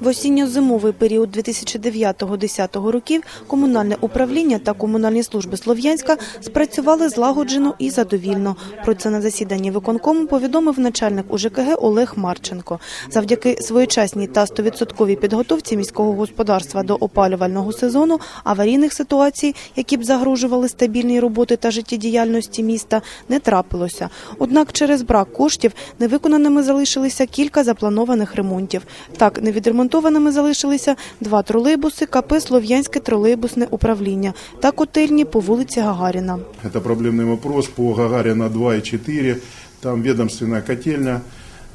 В осінньо-зимовий період 2009-2010 років комунальне управління та комунальні служби Слов'янська спрацювали злагоджено і задовільно. Про це на засіданні виконкому повідомив начальник УЖКГ Олег Марченко. Завдяки своєчасній та 100% підготовці міського господарства до опалювального сезону аварійних ситуацій, які б загрожували стабільній роботи та життєдіяльності міста, не трапилося. Однак через брак коштів невиконаними залишилися кілька запланованих ремонтів. Так, невідремонтованими залишилися два тролейбуси КП «Слов'янське тролейбусне управління» та котельні по вулиці Гагаріна. Це проблемний вопрос по Гагаріна 2 і 4. Там відомственна котельня.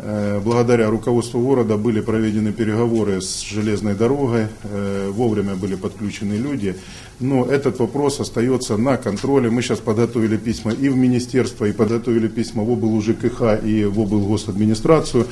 Э, Благодаря руководству города были проведены переговоры с железной дорогой, э, вовремя были подключены люди. Но этот вопрос остается на контроле. Мы сейчас подготовили письма и в министерство, и подготовили письма в облу ЖКХ и в облгосадминистрацию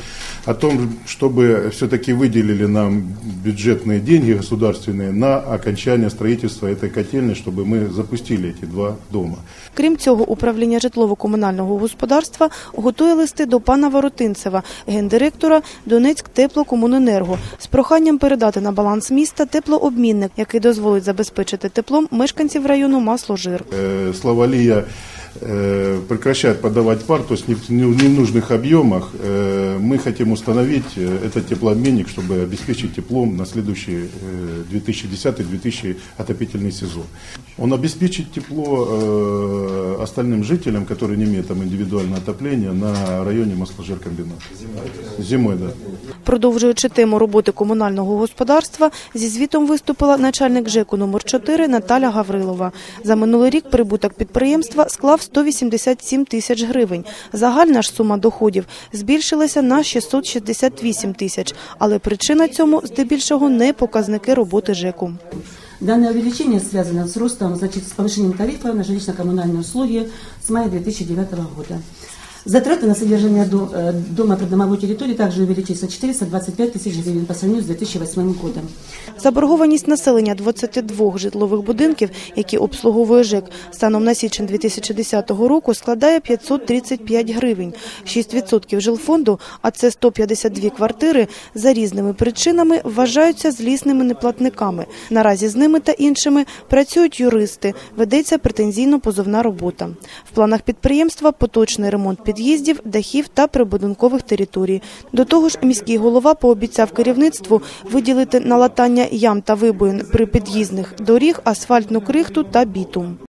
о том, чтобы все-таки выделили нам бюджетные деньги государственные на окончание строительства этой котельной, чтобы мы запустили эти два дома. Крім цього, управління житлово-комунального господарства готує листи до пана Воротинцева, гендиректора Донецьк теплокомуненерго, з проханням передати на баланс міста теплообмінник, який дозволить забезпечити теплом мешканців району Масложир. Э, Славалия э, прекращает подавать пар, то есть не в не в ненужных объемах. Э, Мы хотим установить э, этот теплообменник, чтобы обеспечить теплом на следующий э, 2010-2000 отопительный сезон. Он обеспечит тепло э, остальным жителям, которые не имеют там индивидуального отопления на районе Масложиркомбината. Зимой, да. Продовжуючи тему роботи комунального господарства, зі звітом виступила начальник ЖЕКу номер 4 Наталя Гаврилова. За минулий рік прибуток підприємства склав 187 тисяч гривень. Загальна ж сума доходів збільшилася на 668 тисяч, але причина цьому здебільшого не показники роботи ЖЕКу. Данное увеличение связано с ростом, значит, с повышением тарифа на жилищно-коммунальные услуги с мая 2009 года. Затраты на содержание до- э, дома придомовой территории также увеличились на 425 тысяч гривен по сравнению с 2008 годом. Заборгованість населення 22 житлових будинків, які обслуговує ЖЕК, станом на січень 2010 року складає 535 гривень. 6% жилфонду, а це 152 квартири, за різними причинами вважаються злісними неплатниками. Наразі з ними та іншими працюють юристи, ведеться претензійно-позовна робота. В планах підприємства поточний ремонт під'їздів, дахів та прибудинкових територій. До того ж, міський голова пообіцяв керівництву виділити на латання ям та вибоїн при під'їздних доріг, асфальтну крихту та бітум.